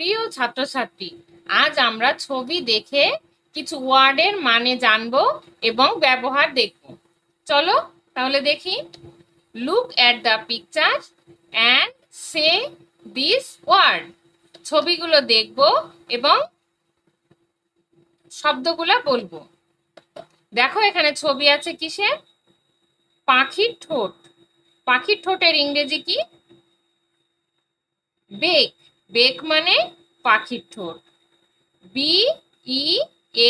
প্রিয় ছাত্রছাত্রী, আজ আমরা ছবি দেখে কিছু ওয়ার্ডের মানে জানব এবং ব্যবহার দেখব। চলো তাহলে দেখি। Look at the picture and say this word ছবিগুলো দেখব এবং শব্দগুলো বলব। দেখো এখানে ছবি আছে কিসের? পাখির ঠোঁট। পাখির ঠোঁটের ইংরেজি কি? বেক। বেক মানে পাখির ঠোঁট। B E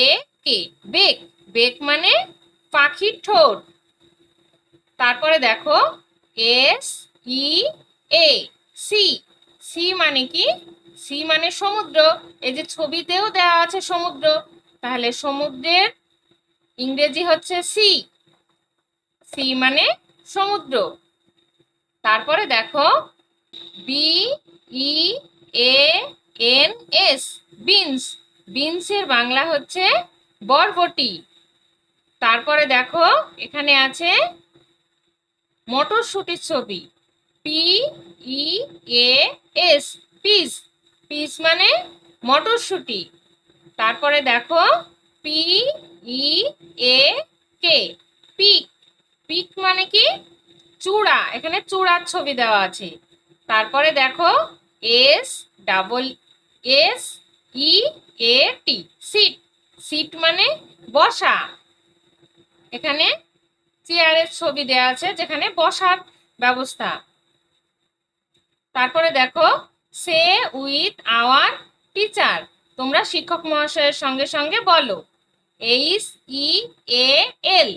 A K beak. Beak মানে পাখির ঠোঁট। তারপরে দেখো S E A C C মানে কি? সি মানে সমুদ্র। এই যে ছবিতেও দেওয়া আছে সমুদ্র। তাহলে সমুদ্রের ইংরেজি হচ্ছে সি সি মানে সমুদ্র। তারপরে দেখো B E A N S beans বিনসের Bangla হচ্ছে বরবটি। তারপরে দেখো, এখানে আছে মটরশুটির ছবি। P E A S peas peas মানে মটরশুটি। তারপরে দেখো P E A K peak peak মানে কি? চূড়া। এখানে চূড়ার ছবি দেওয়া আছে। তারপরে দেখো S double S E A T seat seat মানে বসা। এখানে চেয়ারের ছবি দেওয়া আছে যেখানে বসার ব্যবস্থা। তারপরে দেখো, সে উইথ আওয়ার টিচার। তোমরা শিক্ষক মহাশয়ের সঙ্গে সঙ্গে বলো। H E A L.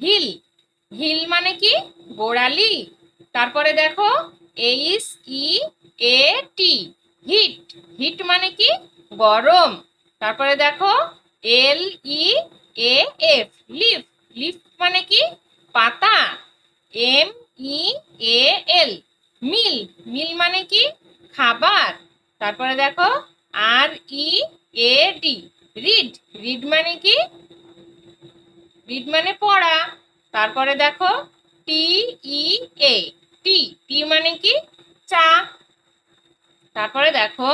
Heel. Heel মানে কি? গোড়ালি। তারপরে দেখো H E A T heat heat মানে কি? গরম। তারপরে দেখো L E A F leaf leaf মানে কি? পাতা। এম ই এ এল মিল। মিল মানে কি? খাবার। তারপরে দেখো R E A D read read মানে কি? রিড মানে পড়া। তারপরে দেখো টি ই এ টি টি মানে কি? চা। তারপরে দেখো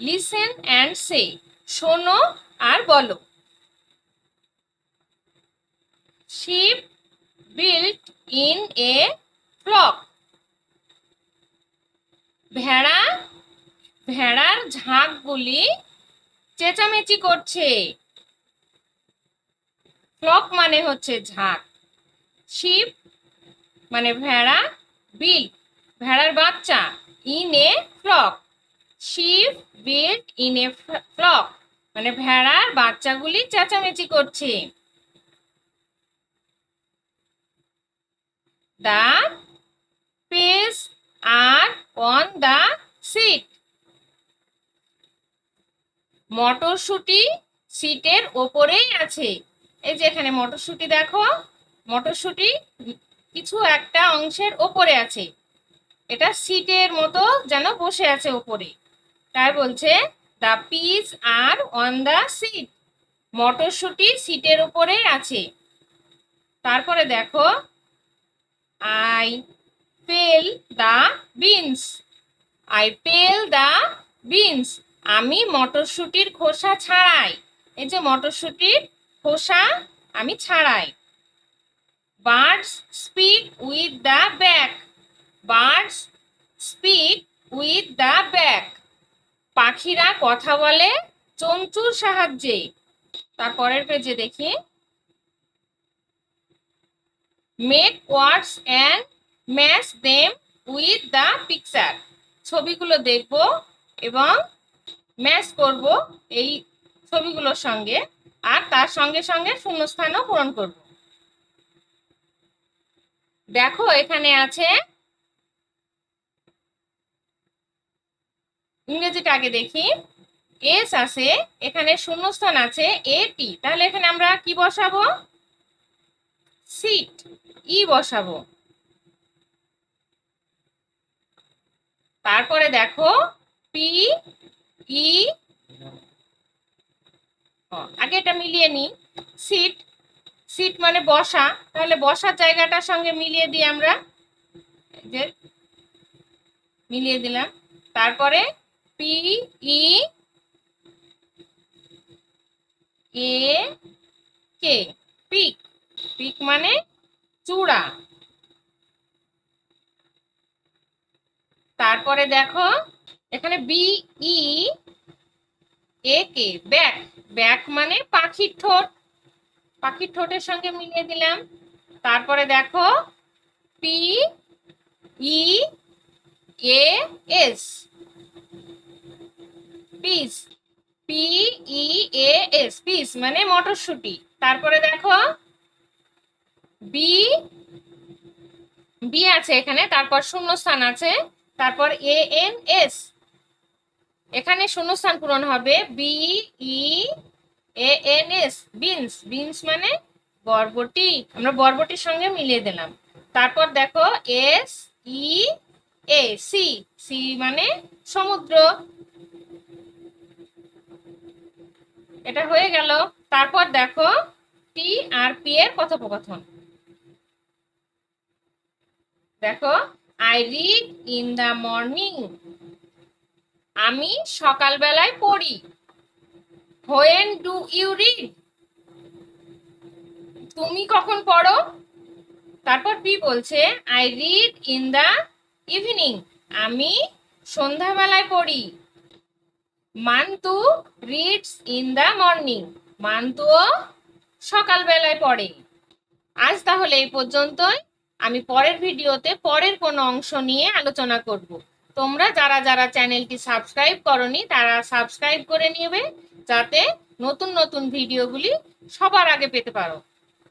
লিসেন অ্যান্ড সে শোনো আর বলো। Sheep bleat in a flock ভেড়া, ভেড়ার ঝাঁকগুলি চেঁচামেচি করছে। ফ্লক মানে হচ্ছে ঝাঁক। শিপ মানে ভেড়া বিল্ট ভেড়ার বাচ্চা in a flock sheep bleat in a flock মানে ভেড়ার বাচ্চাগুলি চেঁচামেচি করছে। The peas are on the seat মটরশুটি সিটের ওপরেই আছে। এই যে এখানে মটরশুটি দেখো, মটরশুটি কিছু একটা অংশের ওপরে আছে। এটা সিটের মতো যেন বসে আছে ওপরে। তাই বলছে the peas are on the seat মটরশুটি সিটের ওপরে আছে। তারপরে দেখো I peel the beans I peel the beans আমি মটরশুটির খোসা ছাড়াই। এই যে মটরশুটির খোসা আমি ছাড়াই। Birds speak with the beak birds speak with the beak পাখিরা কথা বলে চঞ্চুর সাহায্যে। তারপরের পেজে দেখি। Make words and match them with the picture ছবিগুলো দেখব এবং ম্যাচ করব এই ছবিগুলোর সঙ্গে। আর তার সঙ্গে সঙ্গে শূন্যস্থানও পূরণ করব। দেখো, এখানে আছে ইংরেজিটা আগে দেখি। এস আছে, এখানে শূন্যস্থান আছে এ টি তাহলে এখানে আমরা কি বসাবো? সিট ই বসাবো। তারপরে দেখো পি ই আগে এটা মিলিয়ে নি সিট সিট মানে বসা। তাহলে বসার জায়গাটার সঙ্গে মিলিয়ে দিই আমরা যে মিলিয়ে দিলাম। তারপরে P E A K peak peak মানে চূড়া। তারপরে দেখো, এখানে B E A K beak beak মানে পাখির ঠোঁট। পাখির ঠোঁটের সঙ্গে মিলিয়ে দিলাম। তারপরে দেখো, P, E, A, S. Peas, P, E, A, S, peas মানে মটরশুঁটি। তারপরে দেখো, বি বি আছে এখানে, তারপর শূন্যস্থান আছে। তারপর এ, এন, এস। এখানে শূন্যস্থান পূরণ হবে, B, E A, N, S, beans. Beans মানে বরবটি। আমরা বরবটির সঙ্গে মিলিয়ে দিলাম। তারপর দেখো, S, E, A, C. Sea মানে সমুদ্র। এটা হয়ে গেল। তারপর দেখো, টি আর পি এর কথোপকথন। দেখো, I read in the morning. আমি সকালবেলায় পড়ি। হোয়েন ডু ইউ রিড তুমি কখন পড়ো? তারপর পি বলছে I read in the evening আমি সন্ধ্যাবেলায় পড়ি। Mantu reads in the morning মান্তুও সকালবেলায় পড়ে। আজ তাহলে এই পর্যন্তই। আমি পরের ভিডিওতে পরের কোনো অংশ নিয়ে আলোচনা করব। তোমরা যারা যারা চ্যানেলটি সাবস্ক্রাইব করনি, তারা সাবস্ক্রাইব করে নেবে। যাতে নতুন নতুন ভিডিওগুলি সবার আগে পেতে পারো।